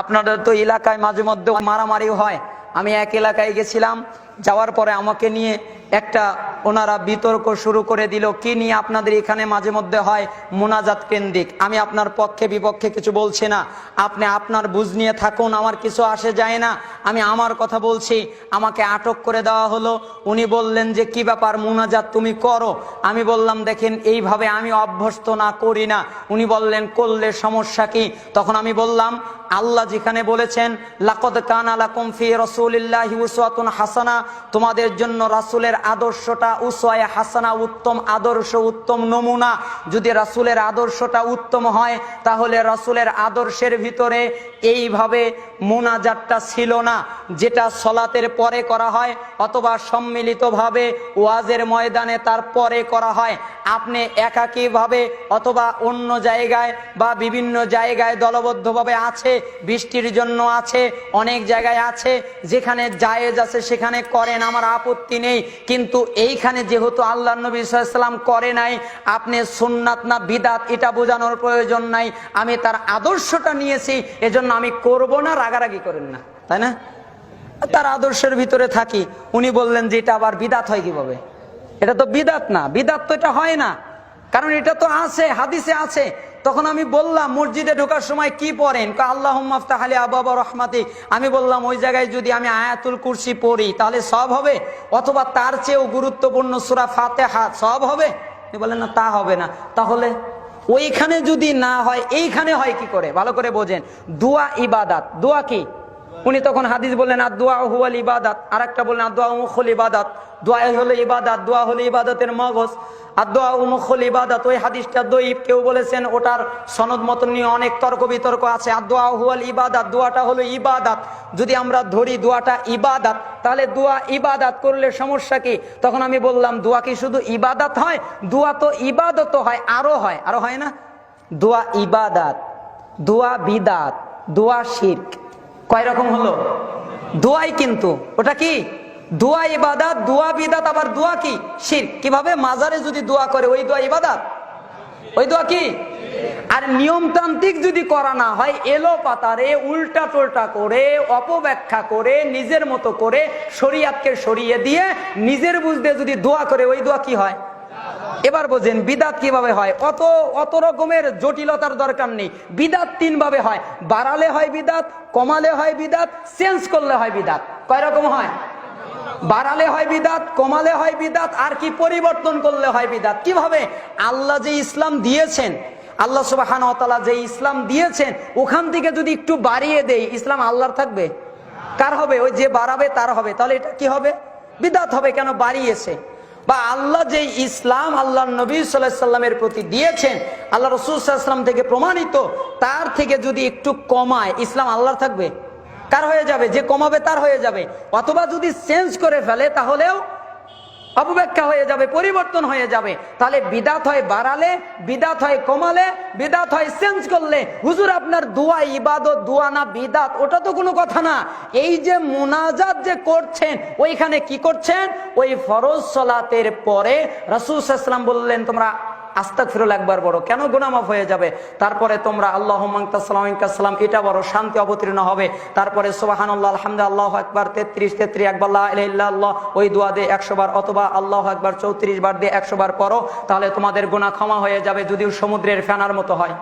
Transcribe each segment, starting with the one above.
আপনাদের তো এলাকায় মাঝে মধ্যে মারামারি হয়। আমি এক এলাকায় গেছিলাম, যাওয়ার পরে আমাকে নিয়ে একটা ওনারা বিতর্ক শুরু করে দিল, কি নিয়ে আপনাদের এখানে মাঝে মধ্যে হয় মোনাজাত কেন্দ্রিক? আমি আপনার পক্ষে বিপক্ষে কিছু বলছি না। আপনি আপনার বুঝ নিয়ে থাকুন, আমার কিছু আসে যায় না। আমি আমার কথা বলছি, আমাকে আটক করে দেওয়া হলো। উনি বললেন যে, কি ব্যাপার মোনাজাত তুমি করো? আমি বললাম, দেখেন, এইভাবে আমি অভ্যস্ত না, করি না। উনি বললেন, করলে সমস্যা কি? তখন আমি বললাম আল্লাহ যেখানে বলেছেন, লাকদ কান আলাকুম ফি রাসূলিল্লাহি উসওয়াতুন হাসানা তোমাদের জন্য রাসূলের আদর্শটা উসওয়ায়ে হাসানা, উত্তম আদর্শ, উত্তম নমুনা। যদি রাসূলের আদর্শটা উত্তম হয়, তাহলে রাসূলের আদর্শের ভিতরে এইভাবে মোনাজাতটা ছিল না, যেটা সলাতের পরে করা হয়, অথবা সম্মিলিতভাবে ওয়াজের ময়দানে তার পরে করা হয়। আপনি একাকীভাবে অথবা অন্য জায়গায় বা বিভিন্ন জায়গায় দলবদ্ধভাবে আছে বৃষ্টির জন্য আছে, অনেক জায়গায় আছে, যেখানে জায়েজ আছে, সেখানে করেন, আমার আপত্তি নেই। কিন্তু এইখানে যেহেতু আল্লাহ নবী সাল্লাম করে নাই, আপনি সুন্নাত না বিদাত, এটা বোঝানোর প্রয়োজন নাই। আমি তার আদর্শটা নিয়েছি, এজন্য আমি করব না, রাগারাগি করেন না। তাই না? তার আদর্শের ভিতরে থাকি। উনি বললেন যে এটা আবার বিদাত হয় কীভাবে? এটা তো বিদাত না, বিদাত তো এটা হয় না। কারণ এটা তো আছে, হাদিসে আছে। তখন আমি বললাম, মসজিদে ঢোকার সময় কি পড়েন? আল্লাহ তাহলে আবাবা রহমাতি। আমি বললাম, ওই জায়গায় যদি আমি আয়াতুল কুরসি পড়ি, তাহলে সব হবে? অথবা তার চেয়েও গুরুত্বপূর্ণ সুরা ফাতে হাত সব হবে? বলেন না, তা হবে না। তাহলে ওইখানে যদি না হয়, এইখানে হয় কি করে? ভালো করে বোঝেন। দোয়া ইবাদাত। দোয়া কি? উনি তখন হাদিস বললেন আর দোয়া হুয়াল ইবাদাত। আর একটা বললেন আর দোয়া মুখল ইবাদাত। দোয়া হলো ইবাদাত, দোয়া হলো ইবাদতের মগজ। আর দোয়া উমুখল ইবাদাত। ওই হাদিসটা দইব কেউ বলেছেন ওটার সনদ মতন নিয়ে অনেক তর্ক বিতর্ক আছে। আর দোয়া হুয়াল ইবাদাত, দোয়াটা হলো ইবাদাত। যদি আমরা ধরি দোয়াটা ইবাদাত, তাহলে দোয়া ইবাদাত করলে সমস্যা কি? তখন আমি বললাম, দোয়া কি শুধু ইবাদাত হয়? দোয়া তো ইবাদত হয় আরও হয়। আরও হয় না? দোয়া ইবাদাত, দোয়া বিদাত, দোয়া শির্ক। কয় রকম হলো? দোয়াই কিন্তু। ওটা কি? দোয়া ইবাদাত, দোয়া বিদাত, আবার দোয়া কি? শির। কীভাবে? মাজারে যদি দোয়া করে, ওই দোয়া ইবাদাত? ওই দোয়া কি? আর নিয়মতান্ত্রিক যদি করা না হয় এলো পাতারে উল্টা টোল্টা করে, অপব্যাখ্যা করে, নিজের মতো করে, শরিয়াতকে সরিয়ে দিয়ে, নিজের বুঝতে যদি দোয়া করে, ওই দোয়া কি হয়? এবার বোঝেন, বিদাত কীভাবে হয়? অত অত রকমের জটিলতার দরকার নেই। বিদাত তিন ভাবে হয়। বাড়ালে হয় বিদাত, কমালে হয় বিদাত, চেঞ্জ করলে হয় বিদাত। কয় রকম হয়? বাড়ালে হয় বিদাত, কমালে হয় বিদাত, আর কি পরিবর্তন করলে হয় বিদাত? কীভাবে? আল্লাহ যে ইসলাম দিয়েছেন, আল্লাহ সুবাহান যে ইসলাম দিয়েছেন, ওখান থেকে যদি একটু বাড়িয়ে দেই, ইসলাম আল্লাহর থাকবে? কার হবে? ওই যে বাড়াবে, তার হবে। তাহলে এটা কি হবে? বিদাত হবে কেন? বাড়িয়েছে। বা আল্লাহ যে ইসলাম আল্লাহ নবী সাল্লামের প্রতি দিয়েছেন, আল্লাহ রসুল সাল্লাম থেকে প্রমাণিত, তার থেকে যদি একটু কমায়, ইসলাম আল্লাহর থাকবে? কার হয়ে যাবে? যে কমাবে তার হয়ে যাবে। অথবা যদি চেঞ্জ করে ফেলে, তাহলেও অপব্যাখ্যা হয়ে যাবে, পরিবর্তন হয়ে যাবে। তাহলে বিদাত হয় বাড়ালে, বিদাত হয় কমালে, বিদাত হয় চেঞ্জ করলে। হুজুর, আপনার দোয়া ইবাদত, দোয়া না বিদাত, ওটা তো কোনো কথা না। এই যে মোনাজাত যে করছেন, ওইখানে কি করছেন? ওই ফরজ সলাতের পরে রসুল সাল্লাম বললেন, তোমরা আস্তাক ফিরুল একবার বড়। কেন গুনামাফ হয়ে যাবে? তারপরে তোমরা আল্লাহ সালাম এটা বড় শান্তি অবতীর্ণ হবে। তারপরে সোবাহান আল্লাহ আল্লাহ একবার তেত্রিশ তেত্রিশ, একবার আল্লাহ ওই দোয়া দিয়ে একশো বার, অথবা আল্লাহ একবার চৌত্রিশ বার দিয়ে একশো বার পরো তাহলে তোমাদের গুণা ক্ষমা হয়ে যাবে যদিও সমুদ্রের ফেনার মতো হয়।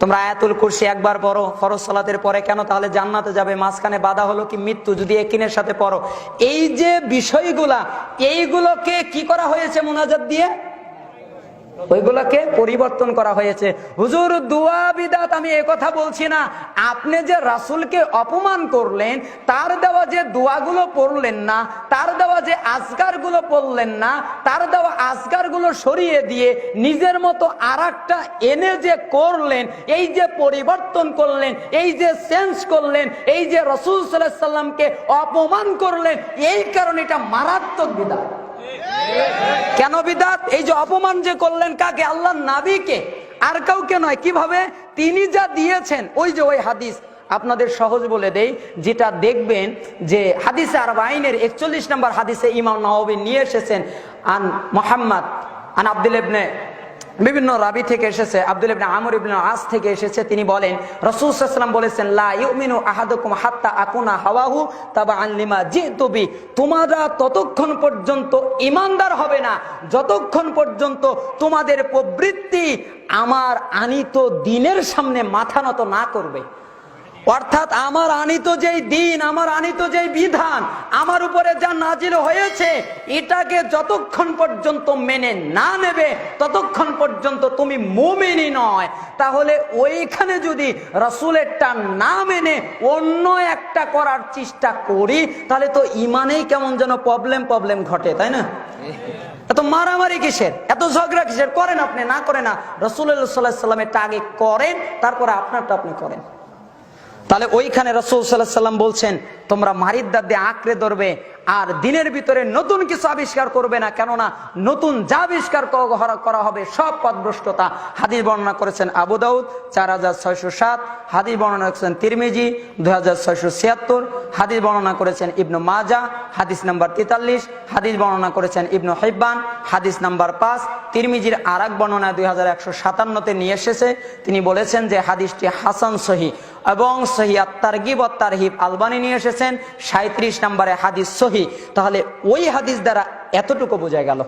তোমরা আয়াতুল কুরসি একবার পড়ো, ফরজ সালাতের পরে কেন? তাহলে জান্নাতে যাবে, মাঝখানে বাধা হলো কি মৃত্যু, যদি একিনের সাথে পড়ো। এই যে বিষয়গুলা, এইগুলোকে কি করা হয়েছে মোনাজাত দিয়ে? ওইগুলোকে পরিবর্তন করা হয়েছে। হুজুর, দুয়া, বিদাত, আমি কথা বলছি না। আপনি যে রাসুলকে অপমান করলেন, তার দেওয়া যে দোয়াগুলো পড়লেন না, তার দেওয়া যে আজগারগুলো পড়লেন না, তার দেওয়া আজগারগুলো সরিয়ে দিয়ে নিজের মতো আর এনে যে করলেন, এই যে পরিবর্তন করলেন, এই যে চেঞ্জ করলেন, এই যে রসুল সাল্লামকে অপমান করলেন, এই কারণে এটা মারাত্মক বিদাত। কেন বিদাত? এই যে অপমান যে করলেন কাকে? আল্লাহ নাবিকে। আর কাউকে নয়, কীভাবে? তিনি যা দিয়েছেন, ওই যে ওই হাদিস। আপনাদের সহজ বলে দেই, যেটা দেখবেন যে হাদিসে আর আইনের একচল্লিশ নম্বর হাদিসে ইমাম নবী নিয়ে এসেছেন, আন মোহাম্মদ, আন আব্দুল ইবনে বিভিন্ন রাবি থেকে এসেছে, আব্দুল ইবিন আমর ইবিন আস থেকে এসেছে, তিনি বলেন রসুলাম বলেছেন, লা ইউমিনু আহাদুকুম হাত্তা আকুনা হাওয়াহু তাবা আনলিমা জি তুবি তোমারা ততক্ষণ পর্যন্ত ইমানদার হবে না, যতক্ষণ পর্যন্ত তোমাদের প্রবৃত্তি আমার আনিত দিনের সামনে মাথা নত না করবে। অর্থাৎ আমার আনিত যেই দিন, আমার আনিত যেই বিধান, আমার উপরে যা নাজিল হয়েছে, এটাকে যতক্ষণ পর্যন্ত মেনে না নেবে, ততক্ষণ পর্যন্ত তুমি মুমিনই নয়। তাহলে ওইখানে যদি রসুলেরটা না মেনে অন্য একটা করার চেষ্টা করি, তাহলে তো ইমানেই কেমন যেন প্রবলেম প্রবলেম ঘটে, তাই না? এত মারামারি কিসের? এত ঝগড়া কিসের? করেন আপনি, না করে না। রসুল্লাহ সাল্লাহ সাল্লামেরটা আগে করেন, তারপরে আপনারটা আপনি করেন। তাহলে ওইখানে রসুল সাল্লাহ সাল্লাম বলছেন, তোমরা মারিদ্দার দিয়ে আঁকড়ে ধরবে আর দিনের ভিতরে নতুন কিছু আবিষ্কার করবে না। কেননা নতুন যা আবিষ্কার করা- হবে সব পদভ্রষ্টতা। হাদিস বর্ণনা করেছেন আবু দাউদ, চার হাজার ছয়শো সাত। হাদিস বর্ণনা করেছেন তিরমিজি দু হাজার ছয়শো ছিয়াত্তর। হাদিস বর্ণনা করেছেন ইবনু মাজা হাদিস নাম্বার তেতাল্লিশ, হাদিস বর্ণনা করেছেন ইবনু হেব্বান, হাদিস নাম্বার পাঁচ, তিরমিজির আর এক বর্ণনা দুই হাজার একশো সাতান্নতে নিয়ে এসেছে। তিনি বলেছেন যে হাদিসটি হাসান সহি এবং সহি আত্মার গিব তারহিব আলবানি নিয়ে এসেছেন সাঁত্রিশ নম্বরে হাদিস সহি। তাহলে ওই হাদিস দ্বারা এতটুকু বোঝা গেল।